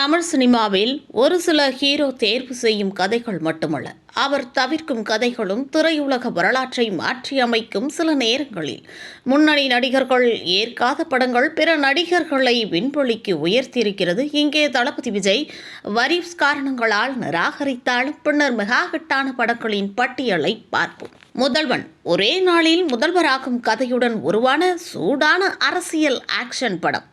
தமிழ் சினிமாவில் ஒரு சில ஹீரோ தேர்வு செய்யும் கதைகள் மட்டுமல்ல. அவர் தவிர்க்கும் கதைகளும் திரையுலக வரலாற்றை மாற்றியமைக்கும் சில நேரங்களில். முன்னணி நடிகர்கள் ஏற்காத படங்கள் பிற நடிகர்களை விண்வெளிக்கு உயர்த்தியிருக்கிறது. இங்கே தளபதி விஜய் வரிஸ் காரணங்களால் நிராகரித்தாலும் பின்னர் மெகா ஹிட்டான படங்களின் பட்டியலை பார்ப்போம். முதல்வன் ஒரே நாளில் முதல்வராகும் கதையுடன் உருவான சூடான அரசியல் ஆக்ஷன் படம்.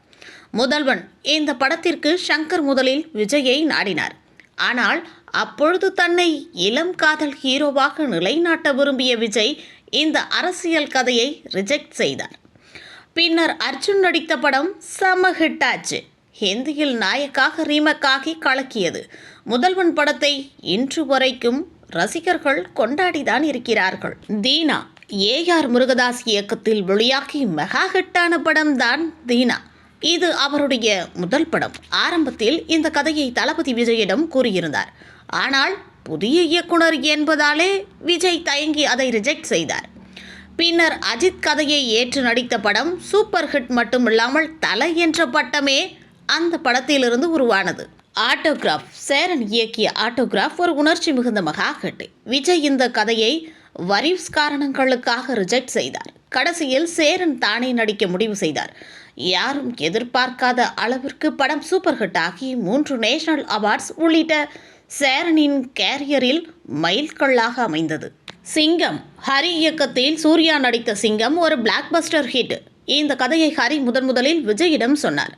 முதல்வன். இந்த படத்திற்கு ஷங்கர் முதலில் விஜயை நாடினார். ஆனால் அப்பொழுது தன்னை இளம் காதல் ஹீரோவாக நிலைநாட்ட விரும்பிய விஜய் இந்த அரசியல் கதையை ரிஜெக்ட் செய்தார். பின்னர் அர்ஜுன் நடித்த படம் சம ஹிட்டாச்சு ஹிந்தியில் நாயக்காக ரீமக்காகி கலக்கியது. முதல்வன் படத்தை இன்று வரைக்கும் ரசிகர்கள் கொண்டாடிதான் இருக்கிறார்கள். தீனா ஏஆர் முருகதாஸ் இயக்கத்தில் வெளியாகி மெகா ஹிட்டான படம் தான் தீனா. இது அவருடைய முதல் படம். ஆரம்பத்தில் இந்த கதையை தளபதி விஜயிடம் கூறியிருந்தார். ஆனால் புதிய இயக்குனர் என்பதாலே விஜய் தயங்கி அதை ரிஜெக்ட் செய்தார். பின்னர் அஜித் கதையை ஏற்று நடித்த படம் சூப்பர் ஹிட் மட்டுமில்லாமல் தலை என்ற பட்டமே அந்த படத்திலிருந்து உருவானது. ஆட்டோகிராஃப் சேரன் இயக்கிய ஆட்டோகிராஃப் ஒரு உணர்ச்சி மிகுந்த மகா ஹிட் விஜய் இந்த கதையை வரிவ்ஸ் காரணங்களுக்காக ரிஜெக்ட் செய்தார். கடைசியில் சேரன் தானே நடிக்க முடிவு செய்தார். யாரும் எதிர்பார்க்காத அளவிற்கு படம் சூப்பர் ஹிட் ஆகி மூன்று நேஷனல் அவார்ட்ஸ் உள்ளிட்ட சேரனின் கேரியரில் மைல்கல்லாக அமைந்தது. சிங்கம் ஹரி இயக்கத்தில் சூர்யா நடித்த சிங்கம் ஒரு பிளாக் பஸ்டர் ஹிட் இந்த கதையை ஹரி முதன் முதலில் விஜயிடம் சொன்னார்.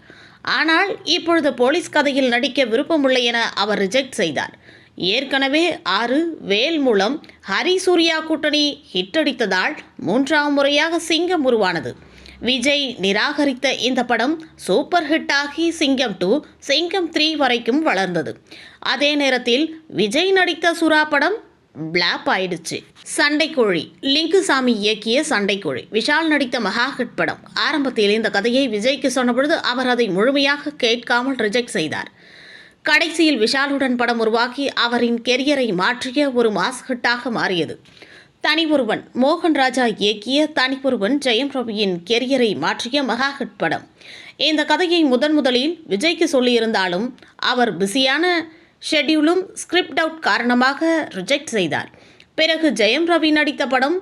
ஆனால் இப்பொழுது போலீஸ் கதையில் நடிக்க விருப்பமில்லை என அவர் ரிஜெக்ட் செய்தார். ஏற்கனவே ஆறு வேல் மூலம் ஹரி சூர்யா கூட்டணி ஹிட் அடித்ததால் மூன்றாம் முறையாக சிங்கம் உருவானது. விஜய் நிராகரித்த இந்த படம் சூப்பர் ஹிட் ஆகி சிங்கம் டூ சிங்கம் த்ரீ வரைக்கும் வளர்ந்தது. அதே நேரத்தில் விஜய் நடித்த சுறா படம் பிளாப் ஆயிடுச்சு. சண்டைக்கோழி லிங்குசாமி இயக்கிய சண்டைக்கோழி. விஷால் நடித்த மகா ஹிட் படம். ஆரம்பத்தில் இந்த கதையை விஜய்க்கு சொன்னபொழுது அவர் அதை முழுமையாக கேட்காமல் ரிஜெக்ட் செய்தார். கடைசியில் விஷாலுடன் படம் உருவாக்கி அவரின் கெரியரை மாற்றிய ஒரு மாஸ் ஹிட்டாக மாறியது. தனி ஒருவன் மோகன் ராஜா இயக்கிய தனி ஒருவன் ஜெயம் ரவியின் கெரியரை மாற்றிய மகா ஹிட் படம். இந்த கதையை முதன் முதலில் விஜய்க்கு சொல்லியிருந்தாலும் அவர் பிஸியான ஷெட்யூலும் ஸ்கிரிப்ட் அவுட் காரணமாக ரிஜெக்ட் செய்தார். பிறகு ஜெயம் ரவி நடித்த படம்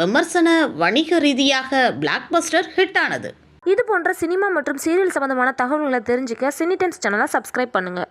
விமர்சன வணிக ரீதியாக பிளாக் பஸ்டர் ஹிட் ஆனது. இது போன்ற சினிமா மற்றும் சீரியல் சம்பந்தமான தகவல்களை தெரிஞ்சுக்க சினி டைம்ஸ் சேனலை சப்ஸ்கிரைப் பண்ணுங்கள்